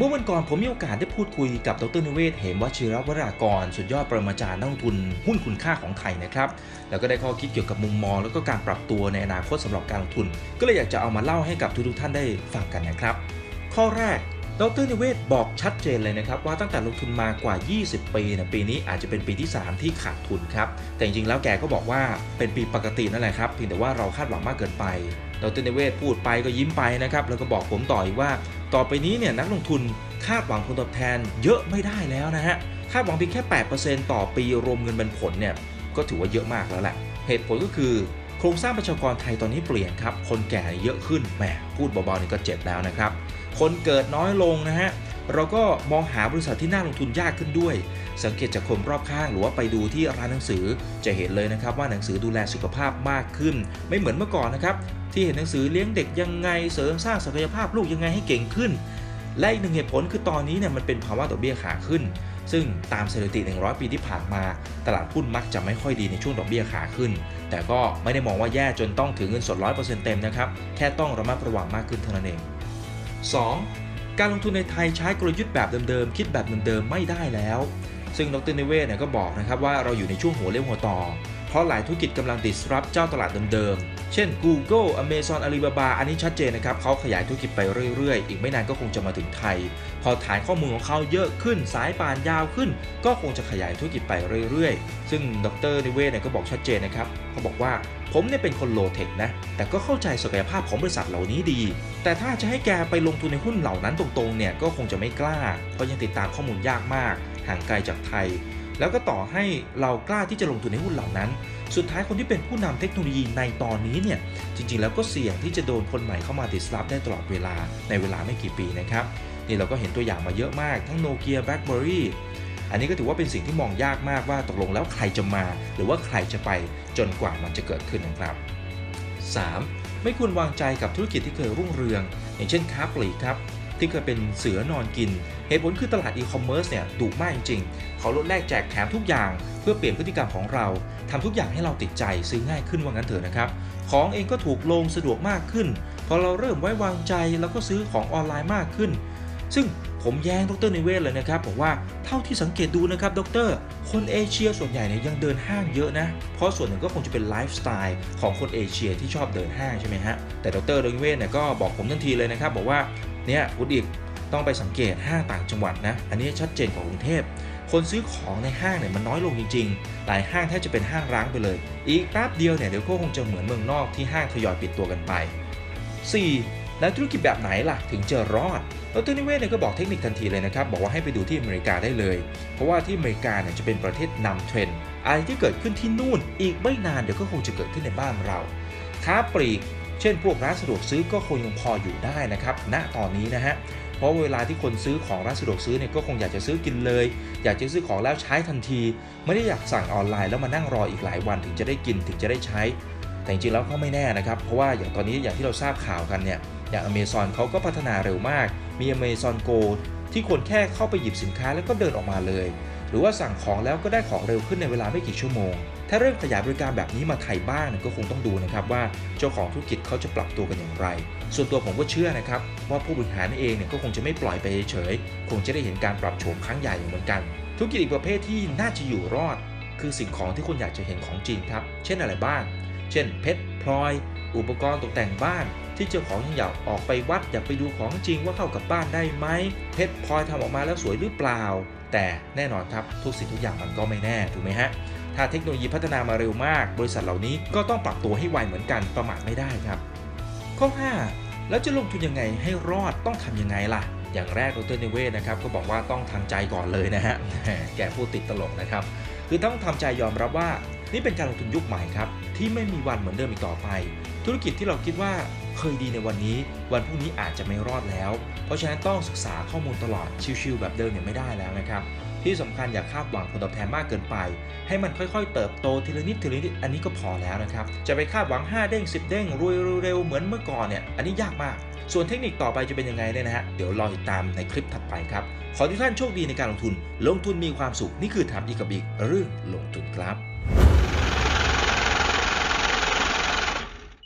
เมื่อวันก่อนผมมีโอกาสได้พูดคุยกับดรนิเวศ เหมวชิรวรากร สุดยอดปรมาจารย์นักลงทุนหุ้นคุณค่าของไทยนะครับ แล้วก็ได้ข้อคิดเกี่ยวกับมุมมอง แล้วก็การปรับตัวในอนาคตสำหรับการลงทุน ก็เลยอยากจะเอามาเล่าให้กับทุกๆท่านได้ฟังกันนะครับ ข้อแรกดรนิเวศบอกชัดเจนเลยนะครับว่าตั้งแต่ลงทุนมากว่า 20 ปีนะปีนี้อาจจะเป็นปีที่ 3 ที่ขาดทุนครับ แต่จริงๆแล้วแกก็บอกว่าเป็นปีปกตินั่นแหละครับเพียงแต่ว่าเราคาดหวังมากเกินไปดรนิเวศพูดไปก็ยิ้มไปนะครับแล้วก็บอกผมต่ออีกว่า ต่อไปนี้เนี่ยนักลงทุนคาดหวังผลตอบแทนเยอะไม่ได้แล้วนะฮะคาดหวังเพียงแค่ 8%ต่อปีรวมเงินปันผลเนี่ยก็ถือว่าเยอะมากแล้วแหละ เหตุผลก็คือโครงสร้างประชากรไทยตอนนี้เปลี่ยนครับ คนแก่เยอะขึ้นแหมพูดเบาๆนี่ก็เจ็บแล้วนะครับ คนเกิดน้อยลงนะฮะ เราก็มองหาบริษัทที่น่าลงทุนยากขึ้นด้วย สังเกตจากคนรอบข้างหรือว่าไปดูที่ร้านหนังสือ จะเห็นเลยนะครับว่าหนังสือดูแลสุขภาพมากขึ้น ไม่เหมือนเมื่อก่อนนะครับ ที่เห็นหนังสือเลี้ยงเด็กยังไงเสริมสร้างศักยภาพลูกยังไงให้เก่งขึ้น และอีกหนึ่งเหตุผลคือตอนนี้เนี่ยมันเป็นภาวะดอกเบี้ยขาขึ้น ซึ่งตามสถิติ 100 ปีที่ผ่านมา ตลาดหุ้นมักจะไม่ค่อยดีในช่วงดอกเบี้ยขาขึ้น แต่ก็ไม่ได้มองว่าแย่จนต้องถือเงินสด 100%เต็มนะครับแค่ต้องระมัดระวังมากขึ้นเท่านั้นเอง 2. การลงทุนในไทยใช้กลยุทธ์แบบเดิมๆ คิดแบบเดิมๆ ไม่ได้แล้ว ซึ่งดรนิเวศก็บอกนะครับว่าเราอยู่ในช่วงหัวเลี้ยวหัวต่อ เพราะหลายธุรกิจกำลัง disrupt เจ้าตลาดเดิมๆ เช่น Google Amazon Alibaba อันนี้ชัดเจนนะครับเขาขยายธุรกิจไปเรื่อยๆ อีกไม่นานก็คงจะมาถึงไทย พอฐานข้อมูลของเขาเยอะขึ้นสายป่านยาวขึ้น ก็คงจะขยายธุรกิจไปเรื่อยๆ ซึ่งดรนิเวศก็บอกชัดเจนนะครับเขาบอกว่าผมเนี่ยเป็นคนโลเทคนะ แต่ก็เข้าใจศักยภาพของบริษัทเหล่านี้ดี แต่ถ้าจะให้แกไปลงทุนในหุ้นเหล่านั้นตรงๆ เนี่ย ก็คงจะไม่กล้า เพราะยังติดตามข้อมูลยากมาก ห่างไกลจากไทย แล้วก็ต่อให้เรากล้าที่จะลงทุนในหุ้นเหล่านั้น สุดท้ายคนที่เป็นผู้นำเทคโนโลยีในตอนนี้เนี่ยจริงๆ แล้วก็เสี่ยงที่จะโดนคนใหม่เข้ามาดิสลอฟได้ตลอดเวลาในเวลาไม่กี่ปีนะครับนี่เราก็เห็นตัวอย่างมาเยอะมากทั้งโนเกียแบล็คเบอรี่อันนี้ก็ถือว่าเป็นสิ่งที่มองยากมากว่าตกลงแล้วใครจะมา หรือว่าใครจะไปจนกว่ามันจะเกิดขึ้นนะครับ 3. ไม่ควรวางใจกับธุรกิจที่เคยรุ่งเรือง อย่างเช่นค้าปลีกครับ ที่เคยเป็นเสือนอนกิน เหตุผลคือตลาดอีคอมเมิร์ซเนี่ยดุมากจริงๆ เขาลดแลกแจกแถมทุกอย่าง เพื่อเปลี่ยนพฤติกรรมของเราทำทุกอย่างให้เราติดใจซื้อง่ายขึ้นว่างั้นเถอะนะครับ ของเองก็ถูกลงสะดวกมากขึ้น พอเราเริ่มไว้วางใจแล้วก็ซื้อของออนไลน์มากขึ้น ซึ่ง ผมแย้งดรนิเวศเลยนะครับบอกว่าเท่าที่สังเกตดูนะครับดร คนเอเชียส่วนใหญ่เนี่ยยังเดินห้างเยอะนะ เพราะส่วนหนึ่งก็คงจะเป็นไลฟ์สไตล์ของคนเอเชียที่ชอบเดินห้างใช่ไหมฮะ แต่ดรนิเวศเนี่ยก็บอกผมทันทีเลยนะครับ บอกว่าเนี่ยคุณอีกต้องไปสังเกตห้างต่างจังหวัดนะ อันนี้ชัดเจนกว่ากรุงเทพคนซื้อของในห้างเนี่ยมันน้อยลงจริงๆ หลายห้างแทบจะเป็นห้างร้างไปเลย อีกแป๊บเดียวเนี่ยเดี๋ยวก็คงจะเหมือนเมืองนอกที่ห้างทยอยปิดตัวกันไป 4. แล้วธุรกิจแบบไหนล่ะถึงจะรอดดรนิเวศเนี่ยก็บอกเทคนิคทันทีเลยนะครับ บอกว่าให้ไปดูที่อเมริกาได้เลย เพราะว่าที่อเมริกาเนี่ยจะเป็นประเทศนำเทรนด์อะไรที่เกิดขึ้นที่นู่น อีกไม่นานเดี๋ยวก็คงจะเกิดขึ้นในบ้านเรา ค้าปลีก เช่นพวกร้านสะดวกซื้อก็คงยังพออยู่ได้นะครับ ณ ตอนนี้นะฮะ เพราะเวลาที่คนซื้อของร้านสะดวกซื้อเนี่ยก็คงอยากจะซื้อกินเลย อยากจะซื้อของแล้วใช้ทันที ไม่ได้อยากสั่งออนไลน์แล้วมานั่งรออีกหลายวันถึงจะได้กินถึงจะได้ใช้ แต่จริงๆแล้วก็ไม่แน่นะครับ เพราะว่าอย่างตอนนี้อย่างที่เราทราบข่าวกันเนี่ย อย่าง Amazon เขาก็พัฒนาเร็วมาก มี Amazon Go ที่คนแค่เข้าไปหยิบสินค้าแล้วก็เดินออกมาเลย หรือว่าสั่งของแล้วก็ได้ของเร็วขึ้นในเวลาไม่กี่ชั่วโมง ถ้าเริ่มขยายบริการแบบนี้มาไทยบ้างก็คงต้องดูนะครับว่าเจ้าของธุรกิจเขาจะปรับตัวกันอย่างไร ส่วนตัวผมก็เชื่อนะครับว่าผู้บริหารเองเนี่ยก็คงจะไม่ปล่อยไปเฉยๆคงจะได้เห็นการปรับโฉมครั้งใหญ่เหมือนกัน ธุรกิจอีกประเภทที่น่าจะอยู่รอด คือสิ่งของที่คนอยากจะเห็นของจริงครับ เช่นอะไรบ้าง เช่นเพชรพลอย อุปกรณ์ตกแต่งบ้าน ที่เจ้าของยังอยากออกไปวัดอยากไปดูของจริงว่าเข้ากับบ้านได้ไหมเพชรพลอยทำออกมาแล้วสวยหรือเปล่า แต่แน่นอนครับทุกสิ่งทุกอย่างมันก็ไม่แน่ถูกไหมฮะถ้าเทคโนโลยีพัฒนามาเร็วมาก บริษัทเหล่านี้ก็ต้องปรับตัวให้ไวเหมือนกันประมาทไม่ได้ครับ ข้อ 5 แล้วจะลงทุนยังไงให้รอดต้องทำยังไงล่ะอย่างแรกดรเนเวศนะครับก็บอกว่าต้องทำใจก่อนเลยนะฮะแกพูดติดตลกนะครับ คือต้องทำใจยอมรับว่า นี่เป็นการลงทุนยุคใหม่ครับ ที่ไม่มีวันเหมือนเดิมอีกต่อไป ธุรกิจที่เราคิดว่า เคยดีในวันนี้ วันพรุ่งนี้อาจจะไม่รอดแล้ว เพราะฉะนั้นต้องศึกษาข้อมูลตลอดชิวๆแบบเดิมเนี่ยไม่ได้แล้วนะครับที่สำคัญอย่าคาดหวังผลตอบแทนมากเกินไป ให้มันค่อยๆ เติบโตทีละนิดทีละนิดอันนี้ก็พอแล้วนะครับ จะไปคาดหวัง 5 เด้ง 10 เด้งรวยเร็วเหมือนเมื่อก่อนเนี่ยอันนี้ยากมาก ส่วนเทคนิคต่อไปจะเป็นยังไงเนี่ยนะฮะ เดี๋ยวรอติดตามในคลิปถัดไปครับ ขอทุกท่านโชคดีในการลงทุน ลงทุนมีความสุขนี่คือถามอีกกับอีกเรื่องลงทุนครับ